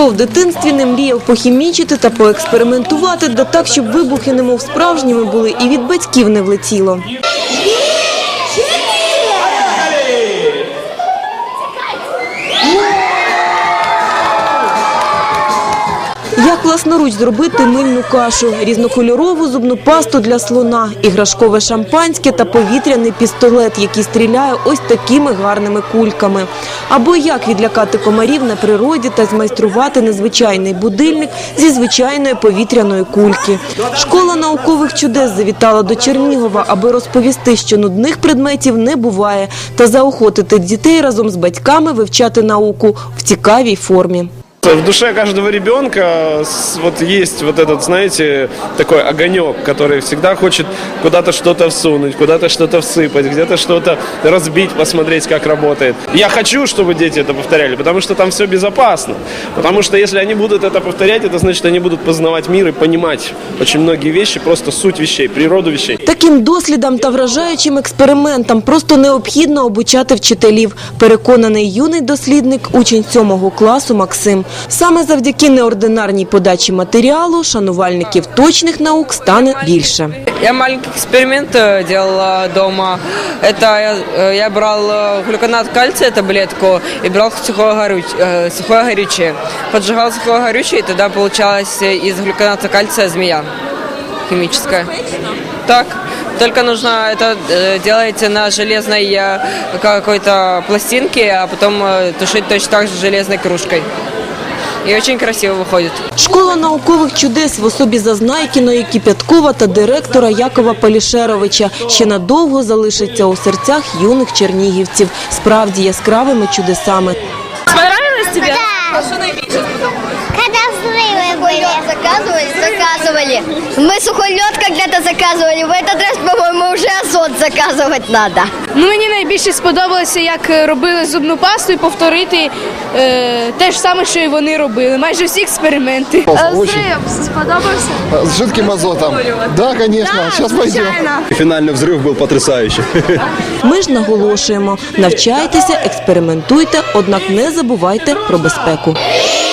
Хто в дитинстві не мріяв похімічити та поекспериментувати, да так, щоб вибухи немов справжніми були і від батьків не влетіло. Як власноруч зробити мильну кашу, різнокольорову зубну пасту для слона, іграшкове шампанське та повітряний пістолет, який стріляє ось такими гарними кульками. Або як відлякати комарів на природі та змайструвати незвичайний будильник зі звичайної повітряної кульки. Школа наукових чудес завітала до Чернігова, аби розповісти, що нудних предметів не буває, та заохотити дітей разом з батьками вивчати науку в цікавій формі В душе каждого ребенка с- вот есть вот этот, знаете, такой огонек, который всегда хочет куда-то что-то всунуть, куда-то что-то всыпать, где-то что-то разбить, посмотреть, как работает. Я хочу, чтобы дети это повторяли, потому что там все безопасно. Потому что если они будут это повторять, это значит, они будут познавать мир и понимать очень многие вещи, просто суть вещей, природу вещей. Таким дослідам та вражаючим експериментам просто необхідно обучати вчителів. Переконаний юний дослідник, учень сьомого класу Максим. Саме завдяки неординарній подачі матеріалу шанувальників точних наук стане більше. Я маленький эксперимент э, делала дома. Это я, э, я брал э, глюконат кальция, таблетку, и брал сухое, горю- э, сухое горючее. Поджигал сухое горючее, и тогда получалась э, из глюконата кальция змея химическая. Так. Только нужно это э, делать на железной э, какой-то пластинке, а потом э, тушить точно так же железной кружкой. И очень красиво выходит. Школа наукових чудес в особі Зазнайкіної, Кіпяткова та директора Якова Палішеровича ще надовго залишиться у серцях юних чернігівців, справді яскравими чудесами. Понравилось тебе? Когда взрывы были. заказывали, заказывали. Мы сухой лед когда-то заказывали. В этот раз, по-моему, уже азот заказывать надо. Ну мені найбільше сподобалося, як е, робили зубну пасту і повторити е, те ж саме, що і вони робили. Майже всі експерименти. Очень. сподобався? С жидким азотом. Да, конечно. Сейчас пойдем. Финальный взрыв был потрясающий. Ми ж наголошуємо, навчайтеся, експериментуйте, однак не забувайте про безпеку. Hey!